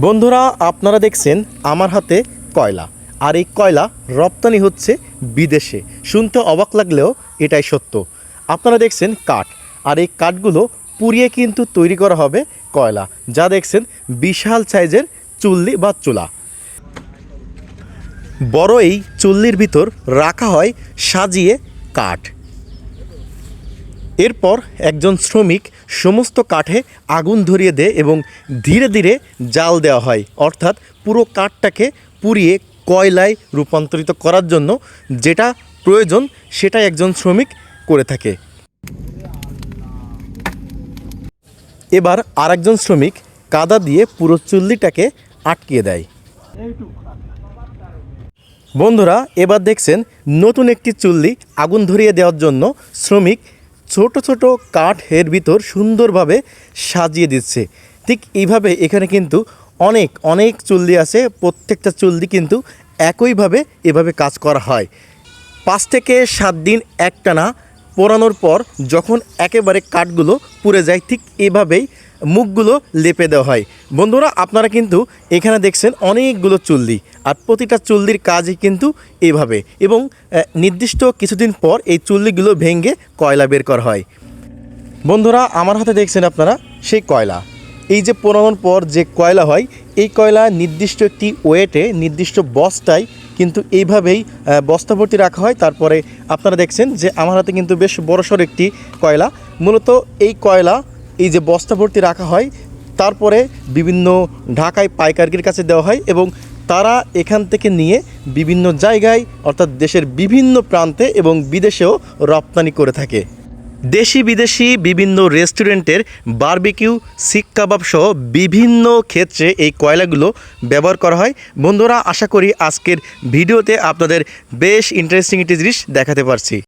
বন্ধুরা, আপনারা দেখছেন আমার হাতে কয়লা। আর এই কয়লা রপ্তানি হচ্ছে বিদেশে। শুনতে অবাক লাগলেও এটাই সত্য। আপনারা দেখছেন কাঠ। আর এই কাঠগুলো পুড়িয়ে কিন্তু তৈরি করা হবে কয়লা। যা দেখছেন বিশাল সাইজের চুল্লি বা চুলা। বড় এই চুল্লির ভিতর রাখা হয় সাজিয়ে কাঠ। এরপর একজন শ্রমিক সমস্ত কাঠে আগুন ধরিয়ে দেয় এবং ধীরে ধীরে জাল দেওয়া হয়। অর্থাৎ পুরো কাঠটাকে পুড়িয়ে কয়লায় রূপান্তরিত করার জন্য যেটা প্রয়োজন সেটা একজন শ্রমিক করে থাকে। এবার আরেকজন শ্রমিক কাদা দিয়ে পুরো চুল্লিটাকে আটকিয়ে দেয়। বন্ধুরা, এবার দেখছেন নতুন একটি চুল্লি আগুন ধরিয়ে দেওয়ার জন্য শ্রমিক ছোট ছোট কাঠের ভিতর সুন্দরভাবে সাজিয়ে দিচ্ছে। ঠিক এইভাবে এখানে কিন্তু অনেক অনেক চুল্লি আছে, প্রত্যেকটা চুল্লি কিন্তু একইভাবে এভাবে কাজ করা হয়। পাঁচ থেকে সাত দিন একটানা পোড়ানোর পর যখন একেবারে কাঠগুলো পুড়ে যায়, ঠিক এভাবেই মুখগুলো লেপে দেওয়া হয়। বন্ধুরা, আপনারা কিন্তু এখানে দেখছেন অনেকগুলো চুল্লি, আর প্রতিটা চুল্লির কাজই কিন্তু এভাবে এবং নির্দিষ্ট কিছুদিন পর এই চুল্লিগুলো ভেঙে কয়লা বের করা হয়। বন্ধুরা, আমার হাতে দেখছেন আপনারা সেই কয়লা। এই যে পোড়ানোর পর যে কয়লা হয় এই কয়লা নির্দিষ্ট একটি ওয়েটে নির্দিষ্ট বস্তায় কিন্তু এইভাবেই আহ, বস্তা ভর্তি রাখা হয়। তারপরে আপনারা দেখছেন যে আমার হাতে কিন্তু বেশ বড়সড় একটি কয়লা। মূলত এই কয়লা এই যে বস্তা ভর্তি রাখা হয় তারপরে বিভিন্ন ঢাকায় পাইকারগির কাছে দেওয়া হয় এবং তারা এখান থেকে নিয়ে বিভিন্ন জায়গায় অর্থাৎ দেশের বিভিন্ন প্রান্তে এবং বিদেশেও রপ্তানি করে থাকে। দেশি বিদেশি বিভিন্ন রেস্টুরেন্টের বারবিকিউ, শিখ কাবাব সহ বিভিন্ন ক্ষেত্রে এই কয়লাগুলো ব্যবহার করা হয়। বন্ধুরা, আশা করি আজকের ভিডিওতে আপনাদের বেশ ইন্টারেস্টিং একটি জিনিস দেখাতে পারছি।